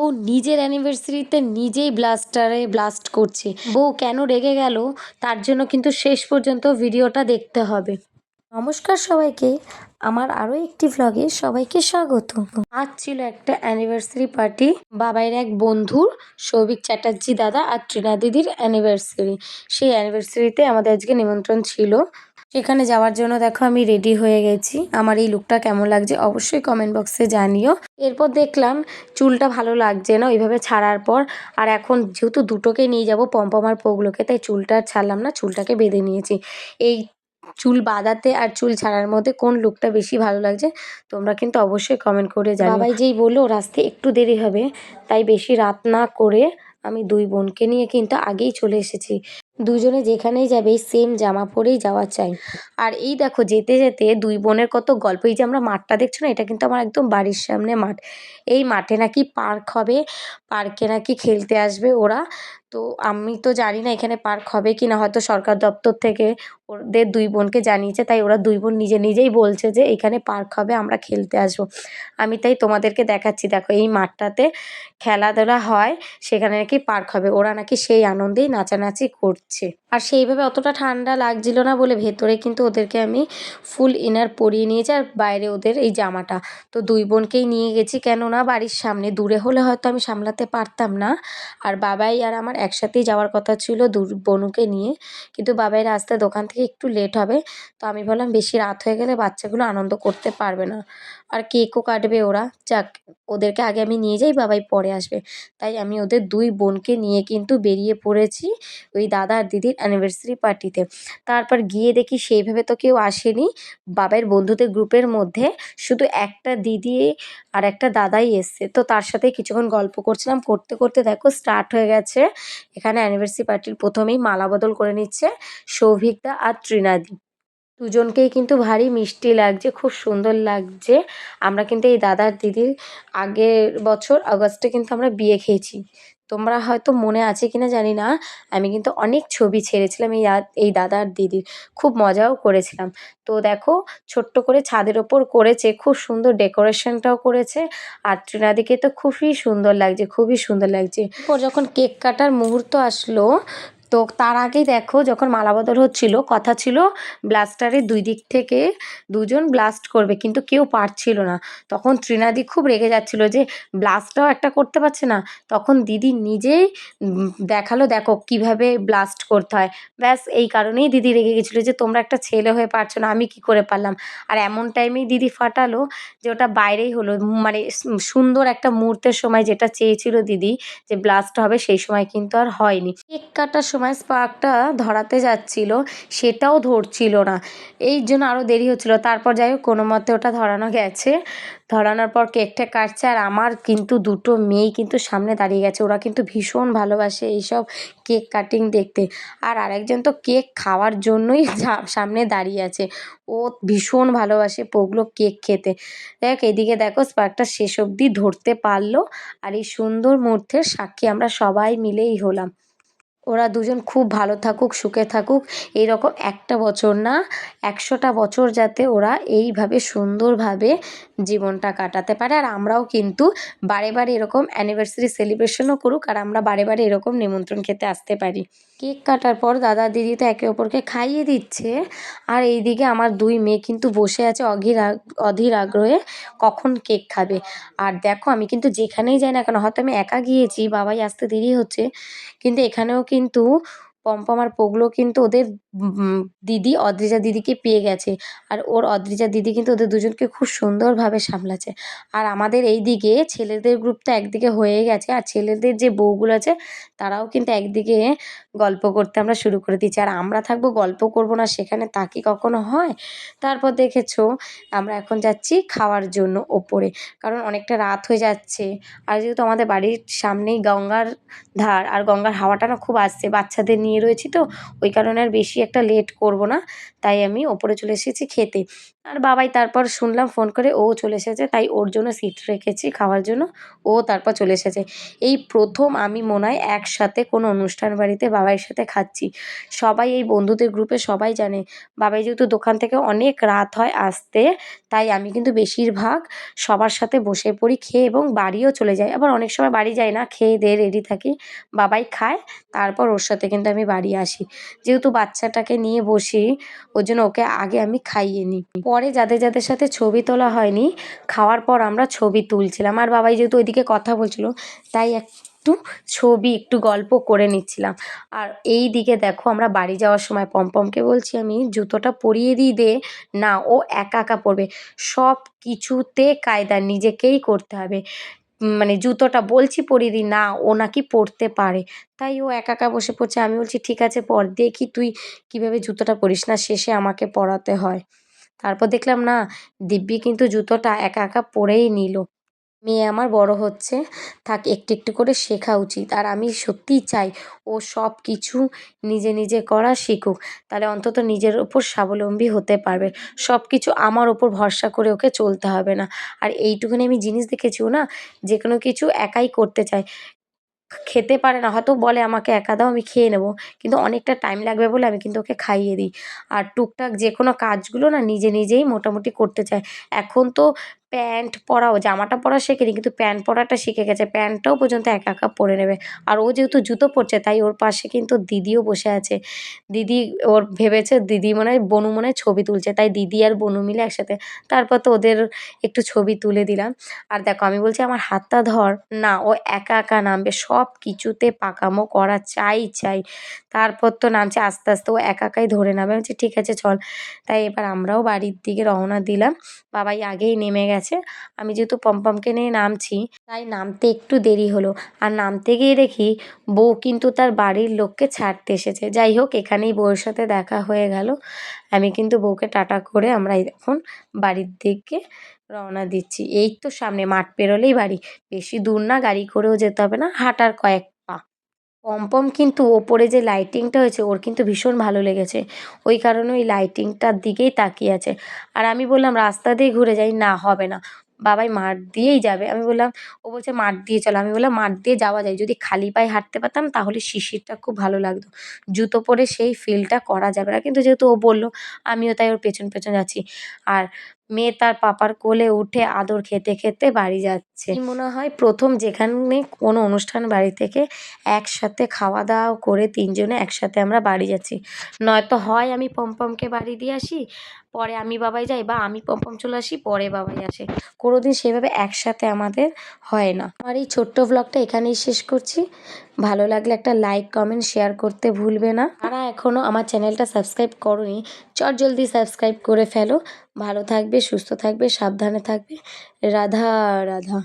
ও নিজের অ্যানিভার্সারিতে নিজেই ব্লাস্টারে ব্লাস্ট করছে। বউ কেন রেগে গেল, তার জন্য কিন্তু শেষ পর্যন্ত ভিডিওটা দেখতে হবে। নমস্কার সবাইকে, আমার আরও একটি ভ্লগে সবাইকে স্বাগত। আজ ছিল একটা অ্যানিভার্সারি পার্টি বাবাইয়ের এক বন্ধুর, সৌভিক চ্যাটার্জি দাদা আর ট্রিনা দিদির অ্যানিভার্সারি সেই অ্যানিভার্সারিতে আমাদের আজকে নিমন্ত্রণ ছিল। সেখানে যাওয়ার জন্য দেখো আমি রেডি হয়ে গেছি। আমার এই লুকটা কেমন লাগছে অবশ্যই কমেন্ট বক্সে জানিও। এরপর দেখলাম চুলটা ভালো লাগছে না, ওইভাবে ছাড়ার পর। আর এখন যেহেতু দুটোকে নিয়ে যাব পম্পমার পোগুলোকে তাই চুলটা আর ছাড়লাম না, চুলটাকে বেঁধে নিয়েছি। এই চুল বাঁধাতে আর চুল ছাড়ার মধ্যে কোন লুকটা বেশি ভালো লাগছে, তোমরা কিন্তু অবশ্যই কমেন্ট করে জানাও। বাবাই যেই বলল আসতে একটু দেরি হবে, তাই বেশি রাত না করে আমি দুই বোনকে নিয়ে কিন্তু আগেই চলে এসেছি। দুজনে যেখানেই যাবে সেম জামা পরেই যাওয়া চাই। আর এই দেখো, যেতে যেতে দুই বোনের কত গল্প। এই যে আমরা মাঠটা দেখছ না, এটা কিন্তু আমার একদম বাড়ির সামনে মাঠ। এই মাঠে নাকি পার্ক হবে, পার্কে নাকি খেলতে আসবে ওরা। তো আমি তো জানি না এখানে পার্ক হবে কি না হয়তো সরকার দপ্তর থেকে ওদের দুই বোনকে জানিয়েছে, তাই ওরা দুই বোন নিজে নিজেই বলছে যে এখানে পার্ক হবে, আমরা খেলতে আসব। আমি তাই তোমাদেরকে দেখাচ্ছি, দেখো এই মাঠটাতে খেলাধুলা হয়, সেখানে নাকি পার্ক হবে। ওরা নাকি সেই আনন্দেই নাচানাচি করছে। আর সেইভাবে অতটা ঠান্ডা লাগছিল না বলে ভেতরে কিন্তু ওদেরকে আমি ফুল ইনার পরিয়ে নিয়েছি আর বাইরে ওদের এই জামাটা। তো দুই বোনকেই নিয়ে গেছি কেননা বাড়ির সামনে দূরে হলে হয়তো আমি সামলাতে পারতাম না। আর বাবাই আর আমার একসাথেই যাওয়ার কথা ছিল দু বনুকে নিয়ে। কিন্তু বাবাই আসতে দোকান থেকে একটু লেট হবে। তো আমি বললাম বেশি রাত হয়ে গেলে বাচ্চাগুলো আনন্দ করতে পারবে না। আর কেকও কাটবে ওরা। যাক, ওদেরকে আগে আমি নিয়ে যাই, বাবাই পরে আসবে। তাই আমি ওদের দুই বোনকে নিয়ে কিন্তু বেরিয়ে পড়েছি ওই দাদা আর দিদির অ্যানিভার্সারি পার্টিতে তারপর গিয়ে দেখি সেইভাবে তো কেউ আসেনি। বাবাইয়ের বন্ধুদের গ্রুপের মধ্যে শুধু একটা দিদি আর একটা দাদাই এসছে। তো তার সাথে কিছুক্ষণ গল্প করছিলাম। করতে করতে দেখো স্টার্ট হয়ে গেছে। এখানে অ্যানিভার্সারি পার্টির প্রথমেই মালা বদল করে নিচ্ছে সৌভিকদা আর ত্রিনাদি দুজনকেই কিন্তু ভারী মিষ্টি লাগছে, খুব সুন্দর লাগছে। আমরা কিন্তু এই দাদার দিদির আগের বছর আগস্টে কিন্তু আমরা বিয়ে খেয়েছি। তোমরা হয়তো মনে আছে কিনা জানি না, আমি কিন্তু অনেক ছবি ছেড়েছিলাম এই এই দাদার দিদির। খুব মজাও করেছিলাম। তো দেখো, ছোট্ট করে ছাদের ওপর করেছে, খুব সুন্দর ডেকোরেশনটাও করেছে। আর ট্রিনাদিকে তো খুবই সুন্দর লাগছে, খুবই সুন্দর লাগছে। এরপর যখন কেক কাটার মুহূর্ত আসলো তো তার আগেই দেখো যখন মালাবদল হচ্ছিল, কথা ছিল ব্লাস্টারের দুই দিক থেকে দুজন ব্লাস্ট করবে, কিন্তু কেউ পারছিল না। তখন ত্রিনাদি খুব রেগে যাচ্ছিল যে, ব্লাস্টটাও একটা করতে পারছে না। তখন দিদি নিজেই দেখাল, দেখো কীভাবে ব্লাস্ট করতে হয়। ব্যাস, এই কারণেই দিদি রেগে গেছিল যে, তোমরা একটা ছেলে হয়ে পারছ না, আমি কি করে পারলাম? আর এমন টাইমেই দিদি ফাটালো যে, ওটা বাইরেই হলো। মানে সুন্দর একটা মুহূর্তের সময় যেটা চেয়েছিল দিদি যে, ব্লাস্ট হবে, সেই সময় কিন্তু আর হয়নি। কেক কাটার সময় স্পার্কটা ধরাতে যাচ্ছিল, সেটাও ধরছিল না। এই জন্য আরও দেরি হচ্ছিল। তারপর যাই হোক, কোনো মতে ওটা ধরানো গেছে। ধরানোর পর কেকটা কাটছে আর আমার কিন্তু দুটো মেয়ে কিন্তু সামনে দাঁড়িয়ে গেছে। ওরা কিন্তু ভীষণ ভালোবাসে এইসব কেক কাটিং দেখতে। আর আরেকজন তো কেক খাওয়ার জন্যই সামনে দাঁড়িয়ে আছে। ও ভীষণ ভালোবাসে পোগলো কেক খেতে। দেখ, এদিকে দেখো স্পার্কটা শেষ অবধি ধরতে পারল। আর এই সুন্দর মুহূর্তের সাক্ষী আমরা সবাই মিলেই হলাম। ওরা দুজন খুব ভালো থাকুক, সুখে থাকুক। এইরকম একটা বছর না, একশোটা বছর যাতে ওরা এইভাবে সুন্দরভাবে জীবনটা কাটাতে পারে। আর আমরাও কিন্তু বারে বারে এরকম অ্যানিভার্সারি সেলিব্রেশনও করুক আর আমরা বারে বারে এরকম নিমন্ত্রণ খেতে আসতে পারি। কেক কাটার পর দাদা দিদি তো একে অপরকে খাইয়ে দিচ্ছে। আর এইদিকে আমার দুই মেয়ে কিন্তু বসে আছে অধীর অধীর আগ্রহে কখন কেক খাবে। আর দেখো আমি কিন্তু যেখানেই যাই না কেন, হয়তো আমি একা গিয়েছি, বাবাই আসতে দেরি হচ্ছে, কিন্তু এখানেও কিন্তু পম্পম আর পোগলো কিন্তু ওদের দিদি অদ্রিজা দিদিকে পেয়ে গেছে। আর ওর অদ্রিজা দিদি কিন্তু ওদের দুজনকে খুব সুন্দরভাবে সামলাচ্ছে। আর আমাদের এই দিকে ছেলেদের গ্রুপটা একদিকে হয়ে গেছে, আর ছেলেদের যে বউগুলো আছে, তারাও কিন্তু একদিকে গল্প করতে আমরা শুরু করে দিচ্ছি আর আমরা থাকব, গল্প করব না, সেখানে তা কি কখনো হয়? তারপর দেখেছ, আমরা এখন যাচ্ছি খাওয়ার জন্য ওপরে। কারণ অনেকটা রাত হয়ে যাচ্ছে। আর যেহেতু আমাদের বাড়ির সামনেই গঙ্গার ধার, আর গঙ্গার হাওয়াটা না খুব আসছে, বাচ্চাদের নিয়ে ঘুমিয়ে রয়েছি তো, ওই কারণে আর বেশি একটা লেট করব না। তাই আমি ওপরে চলে এসেছি খেতে। আর বাবাই তারপর শুনলাম ফোন করে, ও চলে এসেছে, তাই ওর জন্য সিট রেখেছি খাওয়ার জন্য, ও তারপর চলে এসেছে। এই প্রথম আমি মনে হয় একসাথে কোনো অনুষ্ঠান বাড়িতে বাবাইয়ের সাথে খাচ্ছি। সবাই এই বন্ধুদের গ্রুপে সবাই জানে, বাবাই যেহেতু দোকান থেকে অনেক রাত হয় আসতে, তাই আমি কিন্তু বেশিরভাগ সবার সাথে বসে পড়ি, খেয়ে এবং বাড়িও চলে যাই। আবার অনেক সময় বাড়ি যাই না, খেয়ে দিয়ে রেডি থাকি, বাবাই খায়, তারপর ওর সাথে কিন্তু আমি বাড়ি আসি। যেহেতু বাচ্চাটাকে নিয়ে বসি ওর জন্য ওকে আগে আমি খাইয়ে নিই। পরে যাদের যাদের সাথে ছবি তোলা হয়নি, খাওয়ার পর আমরা ছবি তুলছিলাম। আর বাবাই যেহেতু ওইদিকে কথা বলছিল, তাই একটু ছবি, একটু গল্প করে নিচ্ছিলাম। আর এই দিকে দেখো, আমরা বাড়ি যাওয়ার সময় পমপমকে বলছি, আমি জুতোটা পরিয়ে দিই দে, না, ও একা একা পরবে। সব কিছুতে কায়দা, নিজেকেই করতে হবে। মানে জুতোটা বলছি পরিয়ে দিই না, ও নাকি পরতে পারে। তাই ও একা একা বসে পড়ছে। আমি বলছি, ঠিক আছে, পর, দেখি তুই কীভাবে জুতোটা পরিস না, শেষে আমাকে পরাতে হয়। তারপর দেখলাম, না, দিব্যি কিন্তু জুতোটা একা একা পরেই নিল। মেয়ে আমার বড় হচ্ছে থাক একটু একটু করে শেখা উচিত। আর আমি সত্যিই চাই ও সব কিছু নিজে নিজে করা শিখুক। তাহলে অন্তত নিজের ওপর স্বাবলম্বী হতে পারবে। সব কিছু আমার ওপর ভরসা করে ওকে চলতে হবে না। আর এইটুকুনি আমি জিনিস দেখেছি না, যে কোনো কিছু একাই করতে চায়। খেতে পারে না, হয়তো বলে আমাকে, একা দাও, আমি খেয়ে নেব। কিন্তু অনেকটা টাইম লাগবে বলে আমি কিন্তু ওকে খাইয়ে দিই। আর টুকটাক যে কোনো কাজগুলো না নিজে নিজেই মোটামুটি করতে চায়। এখন তো প্যান্ট পরাও, জামাটা পরা শেখেনি, কিন্তু প্যান্ট পরাটা শিখে গেছে। প্যান্টটাও পর্যন্ত একা একা পরে নেবে। আর ও যেহেতু জুতো পরছে, তাই ওর পাশে কিন্তু দিদিও বসে আছে। দিদি ওর ভেবেছে, দিদি মনে হয় বনু মনে হয় ছবি তুলছে, তাই দিদি আর বনু মিলে একসাথে তারপর তো ওদের একটু ছবি তুলে দিলাম। আর দেখো, আমি বলছি, আমার হাতটা ধর। না, ও একা একা নামবে, সব কিছুতে পাকামো করা চাই চাই। তারপর তো নামছে, আস্তে আস্তে ও একা একাই ধরে নামবে। আমি ঠিক আছে, চল। তাই এবার আমরাও বাড়ির দিকে রওনা দিলাম। বাবাই আগেই নেমে গেছে। আমি যেহেতু পমপমকে নিয়ে নামছি, তাই নামতে একটু দেরি হলো। আর নামতে গিয়ে দেখি বউ কিন্তু তার বাড়ির লোককে ছাড়তে এসেছে। যাই হোক, এখানেই বউয়ের সাথে দেখা হয়ে গেল। আমি কিন্তু বউকে টাটা করে আমরা এখন বাড়ির দিকে রওনা দিচ্ছি। এই তো সামনে মাঠ পেরোলেই বাড়ি। বেশি দূর না, গাড়ি করেও যেতে হবে না। হাঁটার কয়েক পমপম কিন্তু ওপরে যে লাইটিংটা হয়েছে, ওর কিন্তু ভীষণ ভালো লেগেছে। ওই কারণে ওই লাইটিংটার দিকেই তাকিয়ে আছে। আর আমি বললাম, রাস্তা দিয়ে ঘুরে যাই। না, হবে না। বাবাই মাঠ দিয়েই যাবে। আমি বললাম, ও বলছে মাঠ দিয়ে চলো। আমি বললাম, মাঠ দিয়ে যাওয়া যায়। যদি খালি পায়ে হাঁটতে পারতাম, তাহলে শিশিরটা খুব ভালো লাগতো। জুতো পরে সেই ফিলটা করা যাবে না। কিন্তু যেহেতু ও বলল, আমিও তাই ওর পেছন পেছন যাচ্ছি। আর মেয়ে তার পাপার কোলে উঠে আদর খেতে খেতে বাড়ি যাচ্ছে। মনে হয় প্রথম যেখানে কোনো অনুষ্ঠান বাড়ি থেকে একসাথে খাওয়া দাওয়া করে তিনজনে একসাথে আমরা বাড়ি যাচ্ছি? নয়তো হয় আমি পমপমকে বাড়ি দিয়ে আসি, পরে আমি বাবাই যাই বা আমি পমপম চলে আসি, পরে বাবাই আসে। কোনোদিন সেভাবে একসাথে আমাদের হয় না। আমার এই ছোট্ট ব্লগটা এখানেই শেষ করছি। ভালো লাগলে একটা লাইক কমেন্ট শেয়ার করতে ভুলবে না। তারা এখনও আমার চ্যানেলটা সাবস্ক্রাইব করনি, চট জলদি সাবস্ক্রাইব করে ফেলো। ভালো থাকবে সুস্থ থাকবে সাবধানে থাকবে। রাধা রাধা।